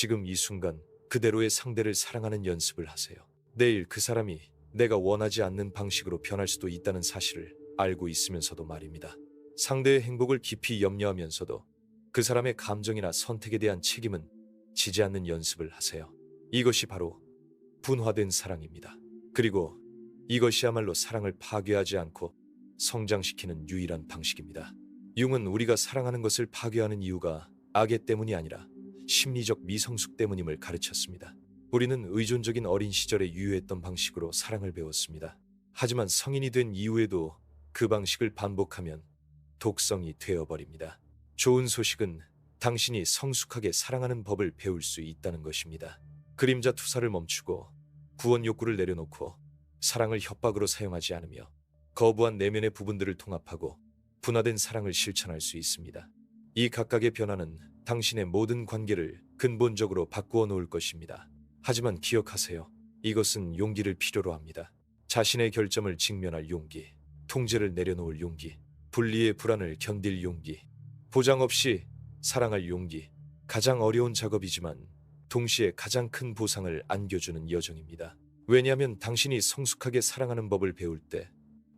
지금 이 순간 그대로의 상대를 사랑하는 연습을 하세요. 내일 그 사람이 내가 원하지 않는 방식으로 변할 수도 있다는 사실을 알고 있으면서도 말입니다. 상대의 행복을 깊이 염려하면서도 그 사람의 감정이나 선택에 대한 책임은 지지 않는 연습을 하세요. 이것이 바로 분화된 사랑입니다. 그리고 이것이야말로 사랑을 파괴하지 않고 성장시키는 유일한 방식입니다. 융은 우리가 사랑하는 것을 파괴하는 이유가 악의 때문이 아니라 심리적 미성숙 때문임을 가르쳤습니다. 우리는 의존적인 어린 시절에 유효했던 방식으로 사랑을 배웠습니다. 하지만 성인이 된 이후에도 그 방식을 반복하면 독성이 되어버립니다. 좋은 소식은 당신이 성숙하게 사랑하는 법을 배울 수 있다는 것입니다. 그림자 투사를 멈추고 구원 욕구를 내려놓고 사랑을 협박으로 사용하지 않으며 거부한 내면의 부분들을 통합하고 분화된 사랑을 실천할 수 있습니다. 이 각각의 변화는 당신의 모든 관계를 근본적으로 바꾸어 놓을 것입니다. 하지만 기억하세요. 이것은 용기를 필요로 합니다. 자신의 결점을 직면할 용기, 통제를 내려놓을 용기, 분리의 불안을 견딜 용기, 보장 없이 사랑할 용기. 가장 어려운 작업이지만 동시에 가장 큰 보상을 안겨주는 여정입니다. 왜냐하면 당신이 성숙하게 사랑하는 법을 배울 때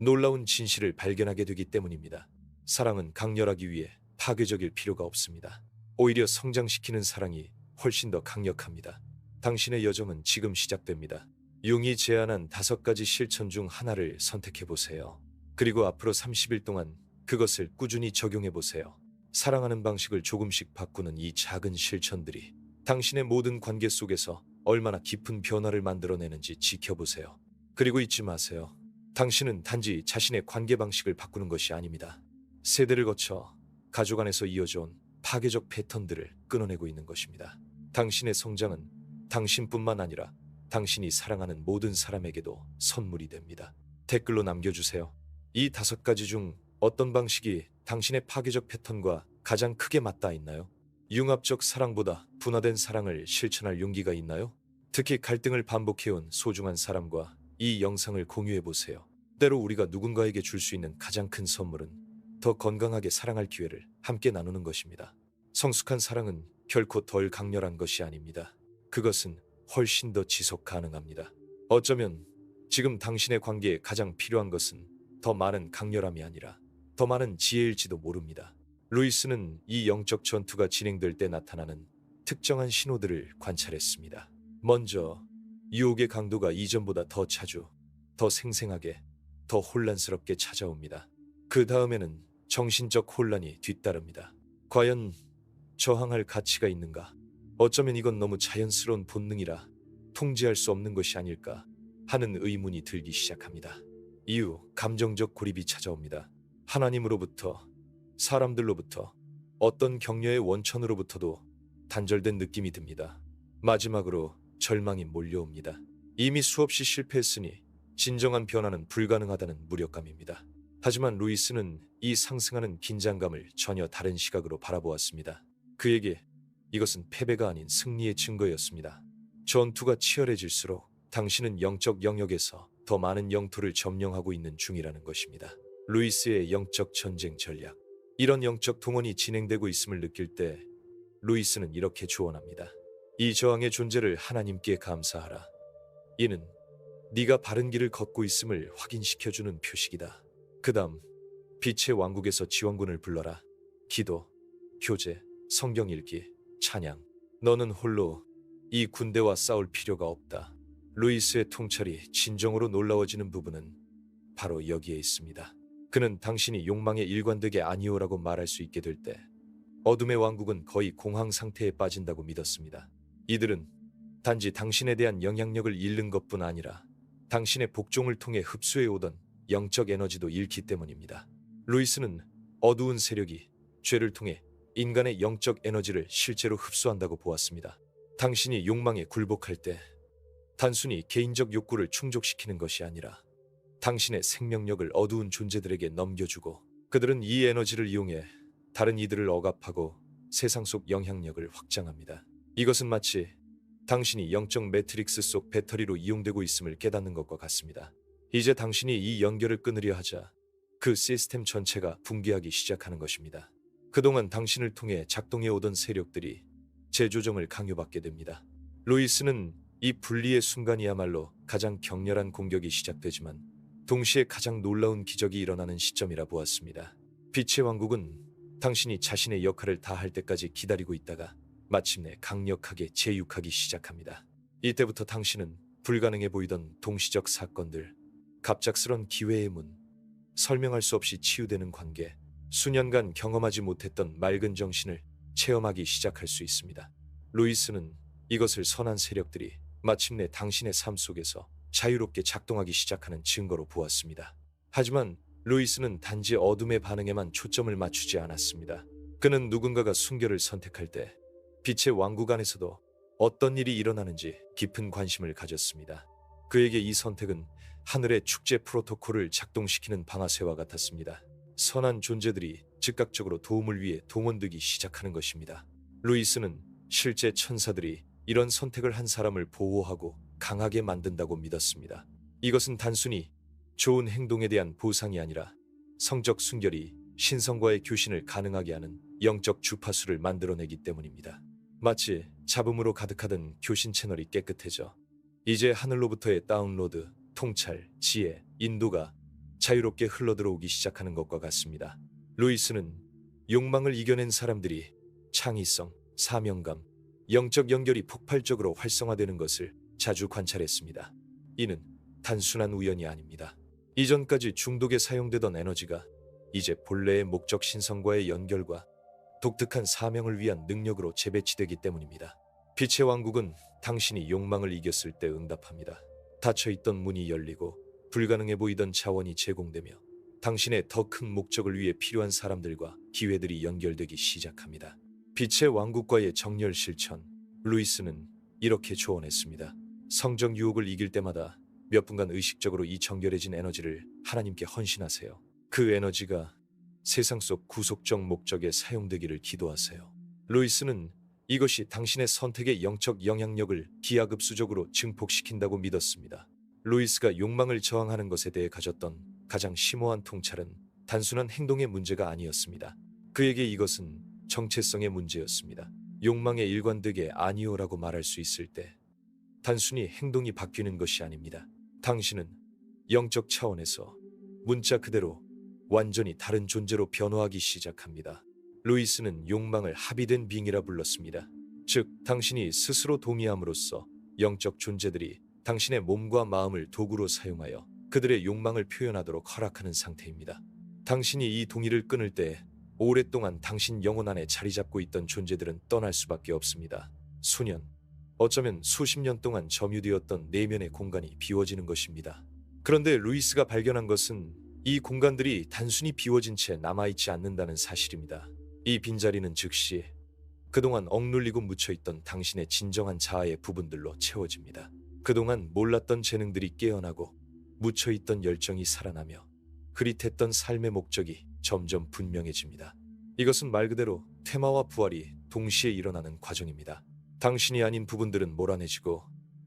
놀라운 진실을 발견하게 되기 때문입니다. 사랑은 강렬하기 위해 파괴적일 필요가 없습니다. 오히려 성장시키는 사랑이 훨씬 더 강력합니다. 당신의 여정은 지금 시작됩니다. 융이 제안한 다섯 가지 실천 중 하나를 선택해 보세요. 그리고 앞으로 30일 동안 그것을 꾸준히 적용해 보세요. 사랑하는 방식을 조금씩 바꾸는 이 작은 실천들이 당신의 모든 관계 속에서 얼마나 깊은 변화를 만들어내는지 지켜보세요. 그리고 잊지 마세요. 당신은 단지 자신의 관계 방식을 바꾸는 것이 아닙니다. 세대를 거쳐 가족 안에서 이어져 온 파괴적 패턴들을 끊어내고 있는 것입니다. 당신의 성장은 당신뿐만 아니라 당신이 사랑하는 모든 사람에게도 선물이 됩니다. 댓글로 남겨주세요. 이 다섯 가지 중 어떤 방식이 당신의 파괴적 패턴과 가장 크게 맞닿아 있나요? 융합적 사랑보다 분화된 사랑을 실천할 용기가 있나요? 특히 갈등을 반복해온 소중한 사람과 이 영상을 공유해 보세요. 때로 우리가 누군가에게 줄 수 있는 가장 큰 선물은 더 건강하게 사랑할 기회를 함께 나누는 것입니다. 성숙한 사랑은 결코 덜 강렬한 것이 아닙니다. 그것은 훨씬 더 지속 가능합니다. 어쩌면 지금 당신의 관계에 가장 필요한 것은 더 많은 강렬함이 아니라 더 많은 지혜일지도 모릅니다. 루이스는 이 영적 전투가 진행될 때 나타나는 특정한 신호들을 관찰했습니다. 먼저 유혹의 강도가 이전보다 더 자주, 더 생생하게, 더 혼란스럽게 찾아옵니다. 그 다음에는 정신적 혼란이 뒤따릅니다. 과연 저항할 가치가 있는가? 어쩌면 이건 너무 자연스러운 본능이라 통제할 수 없는 것이 아닐까 하는 의문이 들기 시작합니다. 이후 감정적 고립이 찾아옵니다. 하나님으로부터, 사람들로부터, 어떤 격려의 원천으로부터도 단절된 느낌이 듭니다. 마지막으로 절망이 몰려옵니다. 이미 수없이 실패했으니 진정한 변화는 불가능하다는 무력감입니다. 하지만 루이스는 이 상승하는 긴장감을 전혀 다른 시각으로 바라보았습니다. 그에게 이것은 패배가 아닌 승리의 증거였습니다. 전투가 치열해질수록 당신은 영적 영역에서 더 많은 영토를 점령하고 있는 중이라는 것입니다. 루이스의 영적 전쟁 전략. 이런 영적 동원이 진행되고 있음을 느낄 때 루이스는 이렇게 조언합니다. 이 저항의 존재를 하나님께 감사하라. 이는 네가 바른 길을 걷고 있음을 확인시켜 주는 표식이다. 그다음 빛의 왕국에서 지원군을 불러라. 기도, 교제, 성경 읽기, 찬양. 너는 홀로 이 군대와 싸울 필요가 없다. 루이스의 통찰이 진정으로 놀라워지는 부분은 바로 여기에 있습니다. 그는 당신이 욕망의 일관되게 아니오라고 말할 수 있게 될 때 어둠의 왕국은 거의 공황 상태에 빠진다고 믿었습니다. 이들은 단지 당신에 대한 영향력을 잃는 것뿐 아니라 당신의 복종을 통해 흡수해 오던 영적 에너지도 잃기 때문입니다. 루이스는 어두운 세력이 죄를 통해 인간의 영적 에너지를 실제로 흡수한다고 보았습니다. 당신이 욕망에 굴복할 때 단순히 개인적 욕구를 충족시키는 것이 아니라 당신의 생명력을 어두운 존재들에게 넘겨주고 그들은 이 에너지를 이용해 다른 이들을 억압하고 세상 속 영향력을 확장합니다. 이것은 마치 당신이 영적 매트릭스 속 배터리로 이용되고 있음을 깨닫는 것과 같습니다. 이제 당신이 이 연결을 끊으려 하자 그 시스템 전체가 붕괴하기 시작하는 것입니다. 그동안 당신을 통해 작동해 오던 세력들이 재조정을 강요받게 됩니다. 루이스는 이 분리의 순간이야말로 가장 격렬한 공격이 시작되지만 동시에 가장 놀라운 기적이 일어나는 시점이라 보았습니다. 빛의 왕국은 당신이 자신의 역할을 다할 때까지 기다리고 있다가 마침내 강력하게 제육하기 시작합니다. 이때부터 당신은 불가능해 보이던 동시적 사건들, 갑작스런 기회의 문, 설명할 수 없이 치유되는 관계, 수년간 경험하지 못했던 맑은 정신을 체험하기 시작할 수 있습니다. 루이스는 이것을 선한 세력들이 마침내 당신의 삶 속에서 자유롭게 작동하기 시작하는 증거로 보았습니다. 하지만 루이스는 단지 어둠의 반응에만 초점을 맞추지 않았습니다. 그는 누군가가 순결을 선택할 때 빛의 왕국 안에서도 어떤 일이 일어나는지 깊은 관심을 가졌습니다. 그에게 이 선택은 하늘의 축제 프로토콜을 작동시키는 방아쇠와 같았습니다. 선한 존재들이 즉각적으로 도움을 위해 동원되기 시작하는 것입니다. 루이스는 실제 천사들이 이런 선택을 한 사람을 보호하고 강하게 만든다고 믿었습니다. 이것은 단순히 좋은 행동에 대한 보상이 아니라 성적 순결이 신성과의 교신을 가능하게 하는 영적 주파수를 만들어내기 때문입니다. 마치 잡음으로 가득하던 교신 채널이 깨끗해져 이제 하늘로부터의 다운로드, 통찰, 지혜, 인도가 자유롭게 흘러들어오기 시작하는 것과 같습니다. 루이스는 욕망을 이겨낸 사람들이 창의성, 사명감, 영적 연결이 폭발적으로 활성화되는 것을 자주 관찰했습니다. 이는 단순한 우연이 아닙니다. 이전까지 중독에 사용되던 에너지가 이제 본래의 목적 신성과의 연결과 독특한 사명을 위한 능력으로 재배치되기 때문입니다. 빛의 왕국은 당신이 욕망을 이겼을 때 응답합니다. 닫혀있던 문이 열리고 불가능해 보이던 자원이 제공되며 당신의 더 큰 목적을 위해 필요한 사람들과 기회들이 연결되기 시작합니다. 빛의 왕국과의 정렬 실천, 루이스는 이렇게 조언했습니다. 성적 유혹을 이길 때마다 몇 분간 의식적으로 이 정결해진 에너지를 하나님께 헌신하세요. 그 에너지가 세상 속 구속적 목적에 사용되기를 기도하세요. 루이스는 이것이 당신의 선택의 영적 영향력을 기하급수적으로 증폭시킨다고 믿었습니다. 루이스가 욕망을 저항하는 것에 대해 가졌던 가장 심오한 통찰은 단순한 행동의 문제가 아니었습니다. 그에게 이것은 정체성의 문제였습니다. 욕망에 일관되게 아니오라고 말할 수 있을 때 단순히 행동이 바뀌는 것이 아닙니다. 당신은 영적 차원에서 문자 그대로 완전히 다른 존재로 변화하기 시작합니다. 루이스는 욕망을 합의된 빙이라 불렀습니다. 즉, 당신이 스스로 동의함으로써 영적 존재들이 당신의 몸과 마음을 도구로 사용하여 그들의 욕망을 표현하도록 허락하는 상태입니다. 당신이 이 동의를 끊을 때 오랫동안 당신 영혼 안에 자리 잡고 있던 존재들은 떠날 수밖에 없습니다. 수년, 어쩌면 수십 년 동안 점유되었던 내면의 공간이 비워지는 것입니다. 그런데 루이스가 발견한 것은 이 공간들이 단순히 비워진 채 남아있지 않는다는 사실입니다. 이 빈자리는 즉시 그동안 억눌리고 묻혀있던 당신의 진정한 자아의 부분들로 채워집니다. 그동안 몰랐던 재능들이 깨어나고 묻혀있던 열정이 살아나며 흐릿했던 삶의 목적이 점점 분명해집니다. 이것은 말 그대로 퇴마와 부활이 동시에 일어나는 과정입니다. 당신이 아닌 부분들은 몰아내지고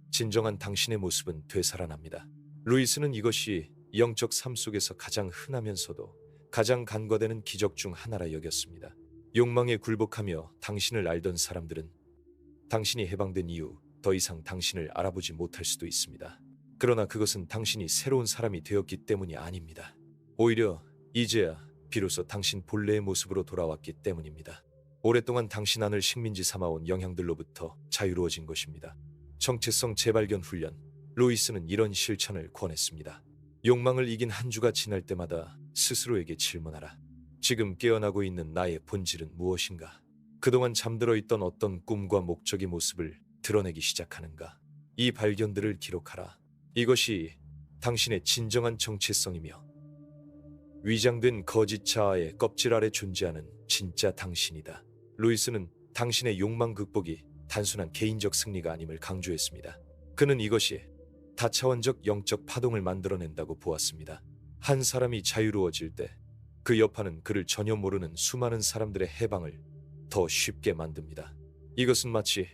진정한 당신의 모습은 되살아납니다. 루이스는 이것이 영적 삶 속에서 가장 흔하면서도 가장 간과되는 기적 중 하나라 여겼습니다. 욕망에 굴복하며 당신을 알던 사람들은 당신이 해방된 이후 더 이상 당신을 알아보지 못할 수도 있습니다. 그러나 그것은 당신이 새로운 사람이 되었기 때문이 아닙니다. 오히려 이제야 비로소 당신 본래의 모습으로 돌아왔기 때문입니다. 오랫동안 당신 안을 식민지 삼아온 영향들로부터 자유로워진 것입니다. 정체성 재발견 훈련, 로이스는 이런 실천을 권했습니다. 욕망을 이긴 한 주가 지날 때마다 스스로에게 질문하라. 지금 깨어나고 있는 나의 본질은 무엇인가? 그동안 잠들어 있던 어떤 꿈과 목적의 모습을 드러내기 시작하는가? 이 발견들을 기록하라. 이것이 당신의 진정한 정체성이며 위장된 거짓 자아의 껍질 아래 존재하는 진짜 당신이다. 루이스는 당신의 욕망 극복이 단순한 개인적 승리가 아님을 강조했습니다. 그는 이것이 다차원적 영적 파동을 만들어낸다고 보았습니다. 한 사람이 자유로워질 때 그 여파는 그를 전혀 모르는 수많은 사람들의 해방을 더 쉽게 만듭니다. 이것은 마치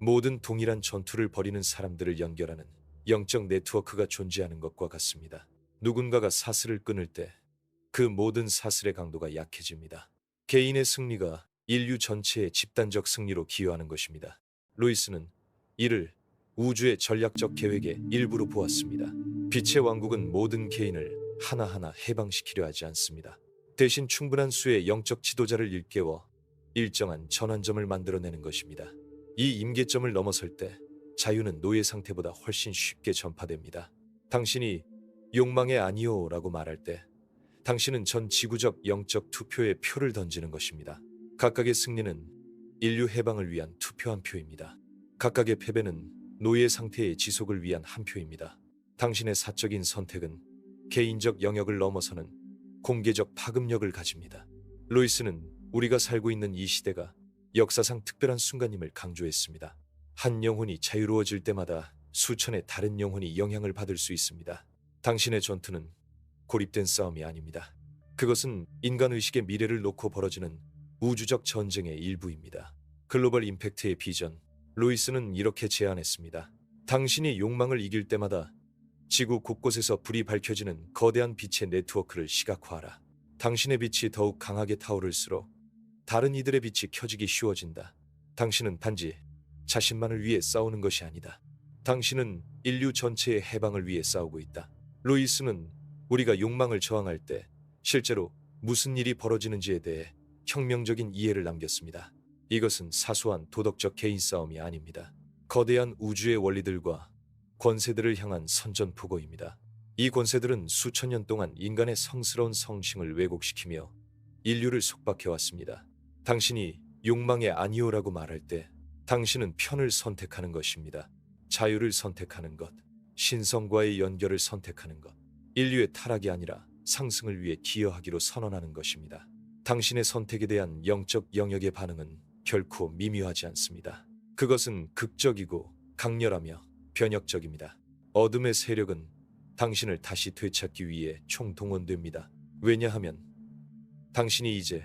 모든 동일한 전투를 벌이는 사람들을 연결하는 영적 네트워크가 존재하는 것과 같습니다. 누군가가 사슬을 끊을 때 그 모든 사슬의 강도가 약해집니다. 개인의 승리가 인류 전체의 집단적 승리로 기여하는 것입니다. 루이스는 이를 우주의 전략적 계획의 일부로 보았습니다. 빛의 왕국은 모든 개인을 하나하나 해방시키려 하지 않습니다. 대신 충분한 수의 영적 지도자를 일깨워 일정한 전환점을 만들어내는 것입니다. 이 임계점을 넘어설 때 자유는 노예 상태보다 훨씬 쉽게 전파됩니다. 당신이 욕망의 아니오라고 말할 때 당신은 전 지구적 영적 투표에 표를 던지는 것입니다. 각각의 승리는 인류 해방을 위한 투표 한 표입니다. 각각의 패배는 노예 상태의 지속을 위한 한 표입니다. 당신의 사적인 선택은 개인적 영역을 넘어서는 공개적 파급력을 가집니다. 로이스는 우리가 살고 있는 이 시대가 역사상 특별한 순간임을 강조했습니다. 한 영혼이 자유로워질 때마다 수천의 다른 영혼이 영향을 받을 수 있습니다. 당신의 전투는 고립된 싸움이 아닙니다. 그것은 인간 의식의 미래를 놓고 벌어지는 우주적 전쟁의 일부입니다. 글로벌 임팩트의 비전, 로이스는 이렇게 제안했습니다. 당신이 욕망을 이길 때마다 지구 곳곳에서 불이 밝혀지는 거대한 빛의 네트워크를 시각화하라. 당신의 빛이 더욱 강하게 타오를수록 다른 이들의 빛이 켜지기 쉬워진다. 당신은 단지 자신만을 위해 싸우는 것이 아니다. 당신은 인류 전체의 해방을 위해 싸우고 있다. 로이스는 우리가 욕망을 저항할 때 실제로 무슨 일이 벌어지는지에 대해 혁명적인 이해를 남겼습니다. 이것은 사소한 도덕적 개인 싸움이 아닙니다. 거대한 우주의 원리들과 권세들을 향한 선전포고입니다. 이 권세들은 수천 년 동안 인간의 성스러운 성싱을 왜곡시키며 인류를 속박해왔습니다. 당신이 욕망의 아니오라고 말할 때 당신은 편을 선택하는 것입니다. 자유를 선택하는 것, 신성과의 연결을 선택하는 것, 인류의 타락이 아니라 상승을 위해 기여하기로 선언하는 것입니다. 당신의 선택에 대한 영적 영역의 반응은 결코 미묘하지 않습니다. 그것은 극적이고 강렬하며 변혁적입니다. 어둠의 세력은 당신을 다시 되찾기 위해 총동원됩니다. 왜냐하면 당신이 이제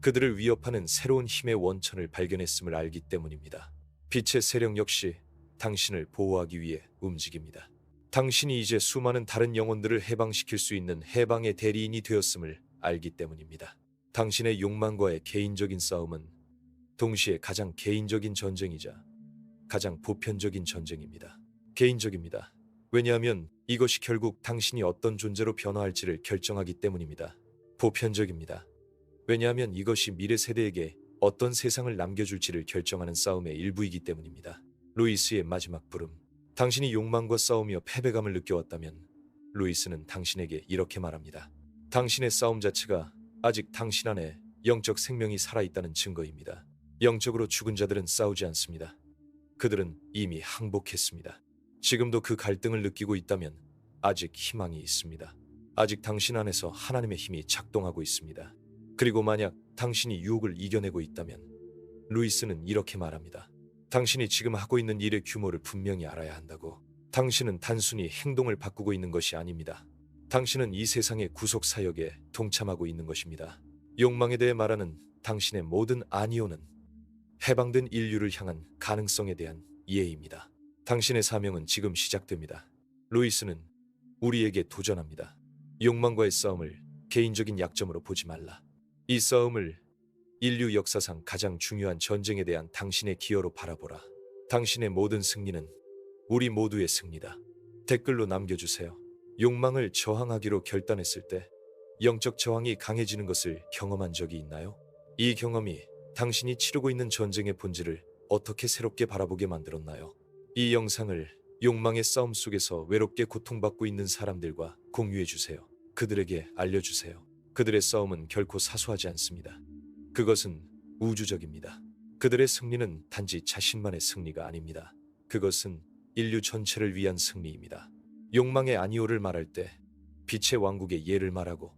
그들을 위협하는 새로운 힘의 원천을 발견했음을 알기 때문입니다. 빛의 세력 역시 당신을 보호하기 위해 움직입니다. 당신이 이제 수많은 다른 영혼들을 해방시킬 수 있는 해방의 대리인이 되었음을 알기 때문입니다. 당신의 욕망과의 개인적인 싸움은 동시에 가장 개인적인 전쟁이자 가장 보편적인 전쟁입니다. 개인적입니다. 왜냐하면 이것이 결국 당신이 어떤 존재로 변화할지를 결정하기 때문입니다. 보편적입니다. 왜냐하면 이것이 미래 세대에게 어떤 세상을 남겨줄지를 결정하는 싸움의 일부이기 때문입니다. 루이스의 마지막 부름. 당신이 욕망과 싸우며 패배감을 느껴왔다면 루이스는 당신에게 이렇게 말합니다. 당신의 싸움 자체가 아직 당신 안에 영적 생명이 살아있다는 증거입니다. 영적으로 죽은 자들은 싸우지 않습니다. 그들은 이미 항복했습니다. 지금도 그 갈등을 느끼고 있다면 아직 희망이 있습니다. 아직 당신 안에서 하나님의 힘이 작동하고 있습니다. 그리고 만약 당신이 유혹을 이겨내고 있다면 루이스는 이렇게 말합니다. 당신이 지금 하고 있는 일의 규모를 분명히 알아야 한다고. 당신은 단순히 행동을 바꾸고 있는 것이 아닙니다. 당신은 이 세상의 구속 사역에 동참하고 있는 것입니다. 욕망에 대해 말하는 당신의 모든 아니오는 해방된 인류를 향한 가능성에 대한 이해입니다. 당신의 사명은 지금 시작됩니다. 루이스는 우리에게 도전합니다. 욕망과의 싸움을 개인적인 약점으로 보지 말라. 이 싸움을 인류 역사상 가장 중요한 전쟁에 대한 당신의 기여로 바라보라. 당신의 모든 승리는 우리 모두의 승리다. 댓글로 남겨주세요. 욕망을 저항하기로 결단했을 때 영적 저항이 강해지는 것을 경험한 적이 있나요? 이 경험이 당신이 치르고 있는 전쟁의 본질을 어떻게 새롭게 바라보게 만들었나요? 이 영상을 욕망의 싸움 속에서 외롭게 고통받고 있는 사람들과 공유해 주세요. 그들에게 알려주세요. 그들의 싸움은 결코 사소하지 않습니다. 그것은 우주적입니다. 그들의 승리는 단지 자신만의 승리가 아닙니다. 그것은 인류 전체를 위한 승리입니다. 욕망의 아니오를 말할 때 빛의 왕국의 예를 말하고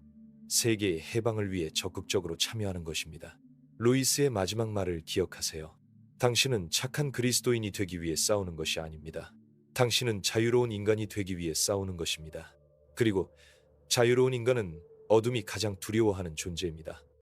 세계의 해방을 위해 적극적으로 참여하는 것입니다. 루이스의 마지막 말을 기억하세요. 당신은 착한 그리스도인이 되기 위해 싸우는 것이 아닙니다. 당신은 자유로운 인간이 되기 위해 싸우는 것입니다. 그리고 자유로운 인간은 어둠이 가장 두려워하는 존재입니다.